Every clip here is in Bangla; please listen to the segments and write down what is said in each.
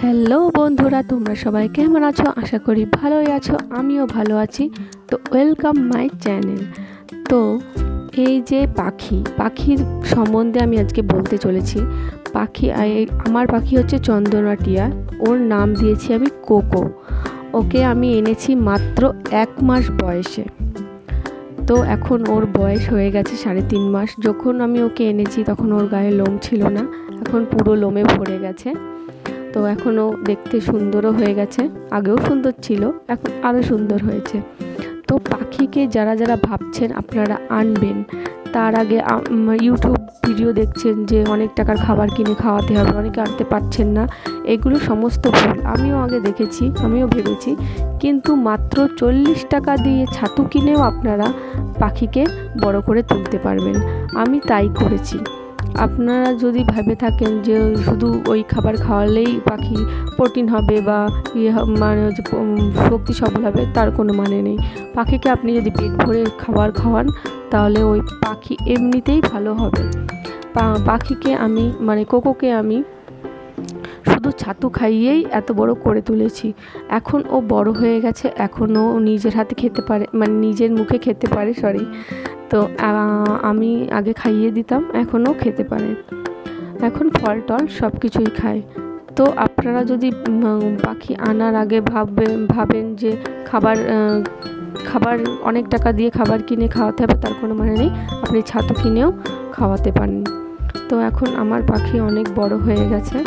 হ্যালো বন্ধুরা, তোমরা সবাই কেমন আছো? আশা করি ভালোই আছো, আমিও ভালো আছি। তো ওয়েলকাম মাই চ্যানেল তো এই যে পাখি, পাখির সম্বন্ধে আমি আজকে বলতে চলেছি। পাখি আমার পাখি হচ্ছে চন্দনাটিয়া, ওর নাম দিয়েছি আমি কোকো। ওকে আমি এনেছি মাত্র এক মাস বয়সে। তো এখন ওর বয়স হয়ে গেছে সাড়ে তিন মাস। যখন আমি ওকে এনেছি, তখন ওর গায়ে লোম ছিল না, এখন পুরো লোমে ভরে গেছে। তো এখনও দেখতে সুন্দরও হয়ে গেছে, আগেও সুন্দর ছিল, এখন আরও সুন্দর হয়েছে। তো পাখিকে যারা যারা ভাবছেন আপনারা আনবেন। তার আগে ইউটিউব ভিডিও দেখছেন যে অনেক টাকার খাবার কিনে খাওয়াতে হবে, অনেকে আনতে পারছেন না, এগুলো সমস্ত ভুল। আমিও আগে দেখেছি, আমিও ভেবেছি, কিন্তু মাত্র চল্লিশ টাকা দিয়ে ছাতু কিনেও আপনারা পাখিকে বড় করে তুলতে পারবেন। আমি তাই করেছি। আপনারা যদি ভেবে থাকেন যে শুধু ওই খাবার খাওয়ালেই পাখি প্রোটিন হবে বা ইয়ে মানে হচ্ছে শক্তি সবল হবে, তার কোনো মানে নেই। পাখিকে আপনি যদি পেট ভরে খাবার খাওয়ান, তাহলে ওই পাখি এমনিতেই ভালো হবে। পাখিকে আমি মানে কোকোকে আমি শুধু ছাতু খাইয়েই এত বড় করে তুলেছি। এখন ও বড় হয়ে গেছে, এখনও নিজের হাতে খেতে পারে মানে নিজের মুখে খেতে পারে সরি তো আমি আগে খাইয়ে দিতাম, এখনও খেতে পারে। এখন ফল টল সব কিছুই খায়। তো আপনারা যদি পাখি আনার আগে ভাববেন ভাবেন যে খাবার খাবার অনেক টাকা দিয়ে খাবার কিনে খাওয়াতে হবে, তার কোনো মানে নেই। আপনি ছাতু কিনেও খাওয়াতে পারেন। তো এখন আমার পাখি অনেক বড় হয়ে গেছে।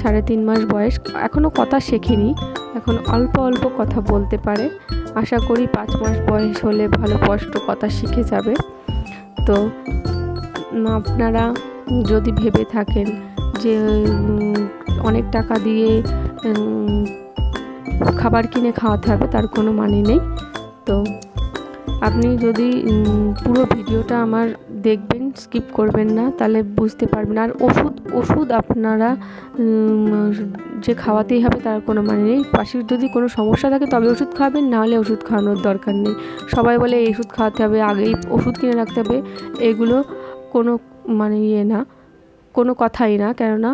সাড়ে তিন মাস বয়স। এখনও কথা শেখেনি। এখন অল্প অল্প কথা বলতে পারে। আশা করি পাঁচ মাস বয়স হলে ভালো স্পষ্ট কথা শিখে যাবে। তো আপনারা যদি ভেবে থাকেন যে অনেক টাকা দিয়ে খাবার কিনে খাওয়াতে হবে, তার কোনো মানে নেই। তো আপনি যদি পুরো ভিডিওটা আমার দেখবেন স্কিপ করবেন না, তাহলে বুঝতে পারবেন। আর ওষুধ ওষুধ আপনারা যে খাওয়াতেই হবে তার কোনো মানে নেই। পাশের যদি কোনো সমস্যা থাকে তবে ওষুধ খাওয়াবেন নাহলে ওষুধ খাওয়ানোর দরকার নেই। সবাই বলে এই ওষুধ খাওয়াতে হবে, আগেই ওষুধ কিনে রাখতে হবে। এগুলো কোনো মানে ইয়ে না, কোনো কথাই না। কেননা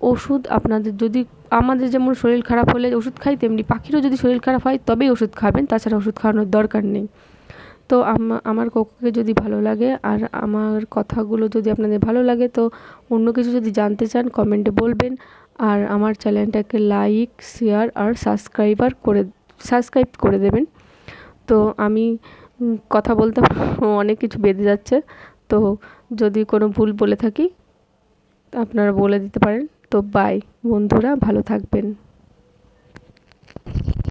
ওষুধ আপনাদের যদি, আমাদের যেমন শরীর খারাপ হলে ওষুধ খাই, তেমনি পাখিরও যদি শরীর খারাপ হয় তবেই ওষুধ খাবেন, তাছাড়া ওষুধ খাওয়ানোর দরকার নেই। তো আমা- আমার কোকোকে যদি ভালো লাগে আর আমার কথাগুলো যদি আপনাদের ভালো লাগে তো অন্য কিছু যদি জানতে চান কমেন্টে বলবেন। আর আমার চ্যানেলটাকে লাইক, শেয়ার আর সাবস্ক্রাইবার করে, সাবস্ক্রাইব করে দেবেন। তো আমি কথা বলতে অনেক কিছু বেঁধে যাচ্ছে। তো যদি কোনো ভুল বলে থাকি, আপনারা বলে দিতে পারেন। তো বাই বন্ধুরা, ভালো থাকবেন।